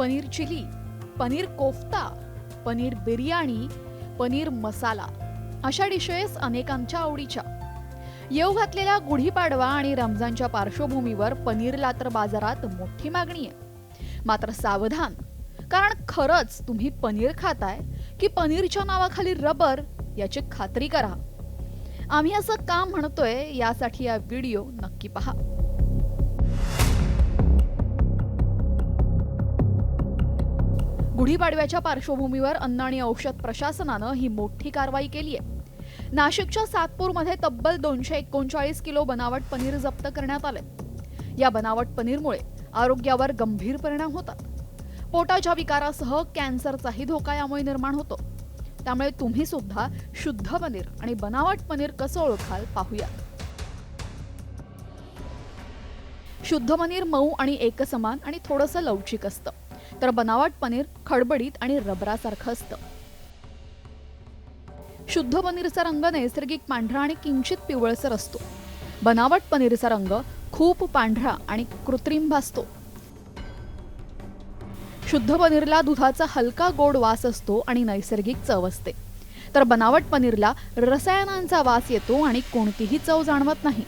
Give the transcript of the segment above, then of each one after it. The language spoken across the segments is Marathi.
पनीर चिली पनीर कोफ्ता पनीर बिर्याणी पनीर मसाला अशा डिशेस अनेकांच्या आवडीच्या. येऊ घातलेल्या गुढीपाडवा आणि रमजानच्या पार्श्वभूमीवर पनीरला तर बाजारात मोठी मागणी आहे. मात्र सावधान कारण खरंच तुम्ही पनीर खाताय की पनीरच्या नावाखाली रबर याची खात्री करा. आम्ही असं का म्हणतोय यासाठी हा व्हिडिओ नक्की पहा. गुढीपाडव्याच्या पार्श्वभूमीवर अन्न आणि औषध प्रशासनानं ही मोठी कारवाई केली आहे. नाशिकच्या सातपूरमध्ये तब्बल दोनशे एकोणचाळीस किलो बनावट पनीर जप्त करण्यात आले या बनावट पनीरमुळे आरोग्यावर गंभीर परिणाम होतात. पोटाच्या विकारासह कॅन्सरचाही धोका यामुळे निर्माण होतो. त्यामुळे तुम्ही सुद्धा शुद्ध पनीर आणि बनावट पनीर कसं ओळखाल पाहूया. शुद्ध पनीर मऊ आणि एकसमान आणि थोडंसं लवचिक असतं. तर बनावट पनीर खडबडीत आणि रबरासारखं असतं. शुद्ध पनीरचा रंग नैसर्गिक पांढरा आणि किंचित पिवळसर असतो. बनावट पनीरचा रंग खूप पांढरा आणि कृत्रिम भासतो. शुद्ध पनीरला दुधाचा हलका गोड वास असतो आणि नैसर्गिक चव असते. तर बनावट पनीरला रसायनांचा वास येतो आणि कोणतीही चव जाणवत नाही.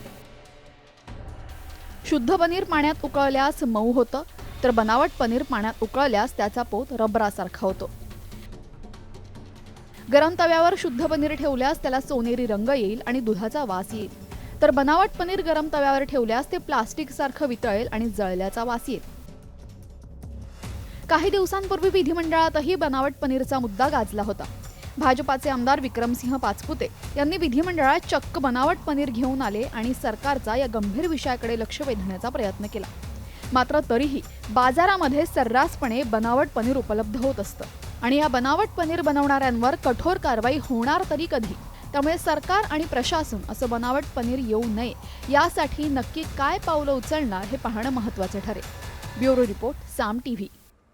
शुद्ध पनीर पाण्यात उकळल्यास मऊ होतं तर बनावट पनीर पाण्यात उकळल्यास त्याचा पोत रबरासारखा होतो. गरम तव्यावर शुद्ध पनीर ठेवल्यास त्याला सोनेरी रंग येईल आणि दुधाचा वास येईल. तर बनावट पनीर गरम तव्यावर ठेवल्यास ते प्लास्टिक सारखं वितळेल आणि जळल्याचा वास येईल. काही दिवसांपूर्वी विधिमंडळातही बनावट पनीरचा मुद्दा गाजला होता. भाजपाचे आमदार विक्रमसिंह पाचपुते यांनी विधिमंडळात चक्क बनावट पनीर घेऊन आले आणि सरकारचा या गंभीर विषयाकडे लक्ष वेधण्याचा प्रयत्न केला. मात्र तरीही बाजारामध्ये सर्रासपणे बनावट पनीर उपलब्ध होत असतं. आणि या बनावट पनीर बनवणाऱ्यांवर कठोर कारवाई होणार तरी कधी? त्यामुळे सरकार आणि प्रशासन असं बनावट पनीर येऊ नये यासाठी नक्की काय पावलं उचलणार हे पाहणं महत्त्वाचं ठरेल. Bureau report Saam TV.